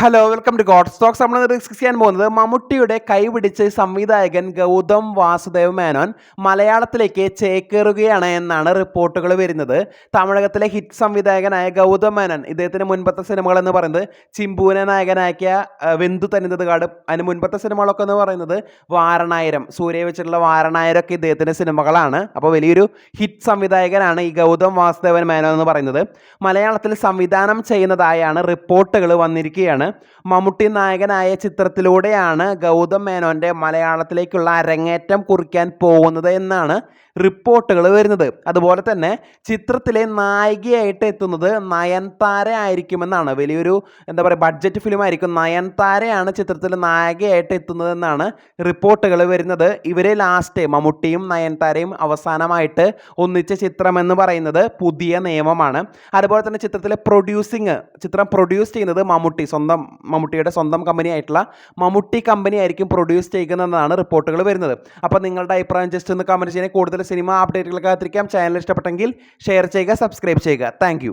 Hello welcome to god stocks നമ്മൾ discuss ചെയ്യാൻ പോകുന്നത് മമ്മൂട്ടിയുടെ കൈപിടിച്ച് സംവിധായകൻ ഗൗതം വാസുദേവ് മേനോൻ മലയാളത്തിലേക്ക് ചേക്കേറുകയാണ് എന്നാണ് റിപ്പോർട്ടുകൾ വരുന്നത്. തമിഴകത്തിലെ ഹിറ്റ് സംവിധായകനായ ഗൗതം മേനോൻ ഇദ്ദേഹത്തിന് മുൻപത്തെ സിനിമകൾ എന്ന് പറയുന്നത് ചിമ്പൂനെ നായകനാക്കിയ വെന്തു തനിതകാട് കാട് അതിന് മുൻപത്തെ സിനിമകളൊക്കെ എന്ന് പറയുന്നത് വാരണായിരം സൂര്യ വെച്ചിട്ടുള്ള വാരണായിരം ഒക്കെ ഇദ്ദേഹത്തിന്റെ സിനിമകളാണ്. അപ്പോൾ വലിയൊരു ഹിറ്റ് സംവിധായകനാണ് ഈ ഗൗതം വാസുദേവൻ മേനോൻ എന്ന് പറയുന്നത്. മലയാളത്തിൽ സംവിധാനം ചെയ്യുന്നതായാണ് റിപ്പോർട്ടുകൾ വന്നിരിക്കുകയാണ്. മമ്മൂട്ടി നായകനായ ചിത്രത്തിലൂടെയാണ് ഗൗതം മേനോന്റെ മലയാളത്തിലേക്കുള്ള അരങ്ങേറ്റം കുറിക്കാൻ പോകുന്നത് എന്നാണ് റിപ്പോർട്ടുകൾ വരുന്നത്. അതുപോലെ തന്നെ ചിത്രത്തിലെ നായികയായിട്ട് എത്തുന്നത് നയൻതാര ആയിരിക്കുമെന്നാണ്. വലിയൊരു എന്താ പറയുക ബഡ്ജറ്റ് ഫിലിം ആയിരിക്കും. നയൻതാരയാണ് ചിത്രത്തിലെ നായികയായിട്ട് എത്തുന്നതെന്നാണ് റിപ്പോർട്ടുകൾ വരുന്നത്. ഇവരെ ലാസ്റ്റ് മമ്മൂട്ടിയും നയൻതാരയും അവസാനമായിട്ട് ഒന്നിച്ച ചിത്രം എന്ന് പറയുന്നത് പുതിയ നിയമമാണ്. അതുപോലെ തന്നെ ചിത്രത്തിലെ പ്രൊഡ്യൂസിങ് ചിത്രം പ്രൊഡ്യൂസ് ചെയ്യുന്നത് മമ്മൂട്ടി. സ്വന്തം മമ്മൂട്ടിയുടെ സ്വന്തം കമ്പനി ആയിട്ടുള്ള മമ്മൂട്ടി കമ്പനി ആയിരിക്കും പ്രൊഡ്യൂസ് ചെയ്യുന്നതെന്നാണ് റിപ്പോർട്ടുകൾ വരുന്നത്. അപ്പോൾ നിങ്ങളുടെ അഭിപ്രായം ജസ്റ്റ് ഒന്ന് കമന്റ് ചെയ്യാൻ കൂടുതൽ സിനിമ അപ്ഡേറ്റുകൾ കാത്തിരിക്കാം. ചാനൽ ഇഷ്ടപ്പെട്ടെങ്കിൽ ഷെയർ ചെയ്യുക സബ്സ്ക്രൈബ് ചെയ്യുക. താങ്ക്